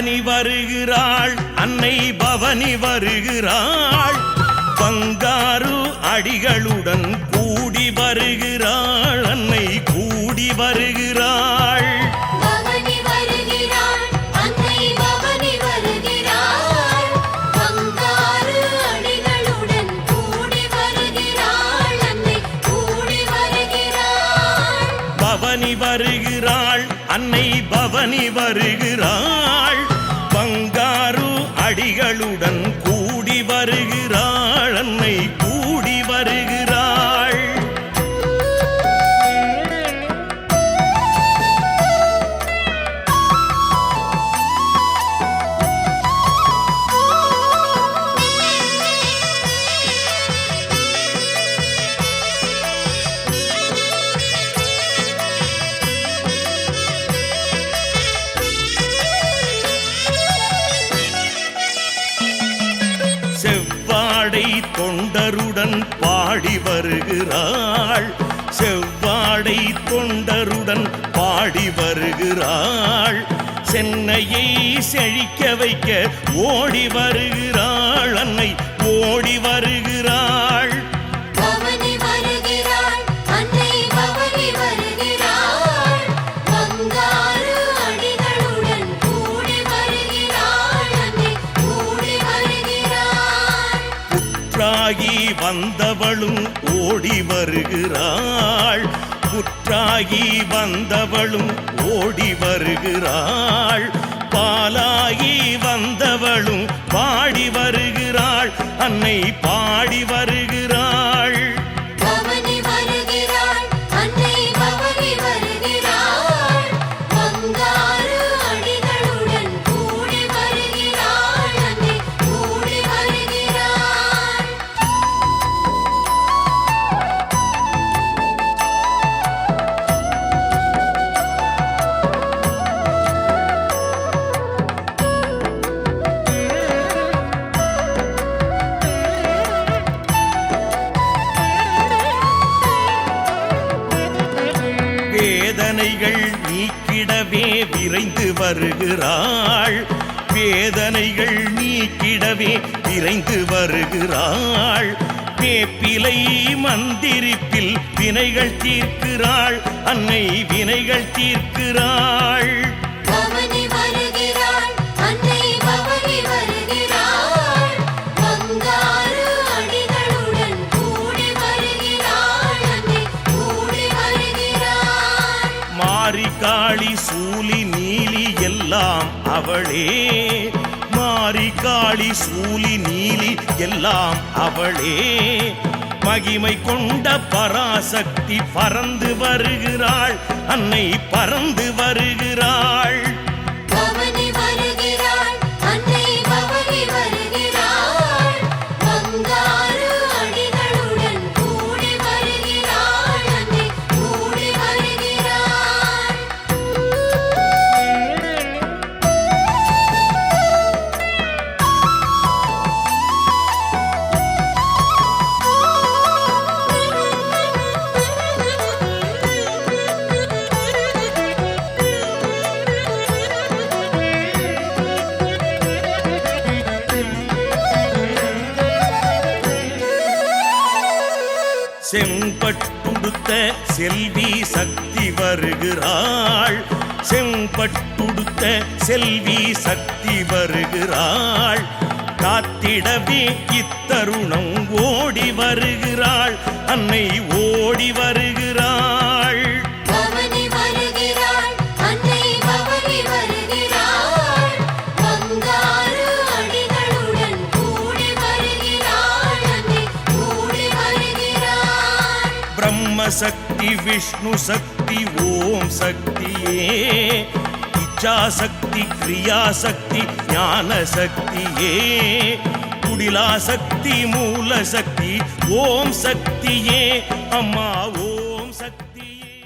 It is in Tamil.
பவனி வருகிறாள் அன்னை பவனி வருகிறாள். பங்காரு அடிகளுடன் கூடி வருகிறாள் அன்னை கூடி வருகிறாள். பவனி வருகிறாள் அன்னை பவனி வருகிறாள். அடிகளுடன் கூடி வருகிறாள் செவ்வாடை தொண்டருடன் பாடி வருகிறாள். செவ்வாடை தொண்டருடன் பாடி வருகிறாள். சென்னையை செழிக்க வைக்க ஓடி வருகிறாள். குற்றாகி வந்தவளும் ஓடி வருகிறாள். குற்றாகி வந்தவளும் ஓடி வருகிறாள். பாலாகி வந்தவளும் பாடி வருகிறாள். அன்னை பாடி வருகிறாள். வேதனைகள் நீக்கிடவே விரைந்து வருகிறாள். வேதனைகள் நீக்கிடவே விரைந்து வருகிறாள். வேப்பிலை மந்திரிப்பில் வினைகள் தீர்க்கிறாள். அன்னை வினைகள் தீர்க்கிறாள். மாரிகாளி சூலி நீலி எல்லாம் அவளே. மாரிகாளி சூலி நீலி எல்லாம் அவளே. மகிமை கொண்ட பராசக்தி பறந்து வருகிறாள் அன்னை பறந்து வருகிறாள். செம்பட்டுடுத்த செல்வி சக்தி வருகிறாள். செம்பட்டுடுத்த செல்வி சக்தி வருகிறாள். காத்திடவே இத்தருணம் ஓடி வருகிறாள். அன்னை ஓடி வருகிறாள். வருகிறாள். அன்னை வருகிறாள். பிரம்மசக்தி விஷ்ணு சக்தி ஓம் சக்தியே. இச்சாசக்தி கிரியாசக்தி ஞான சக்தியே குடிலாசக்தி மூல சக்தி ஓம் சக்தியே. அம்மா ஓம் சக்தியே.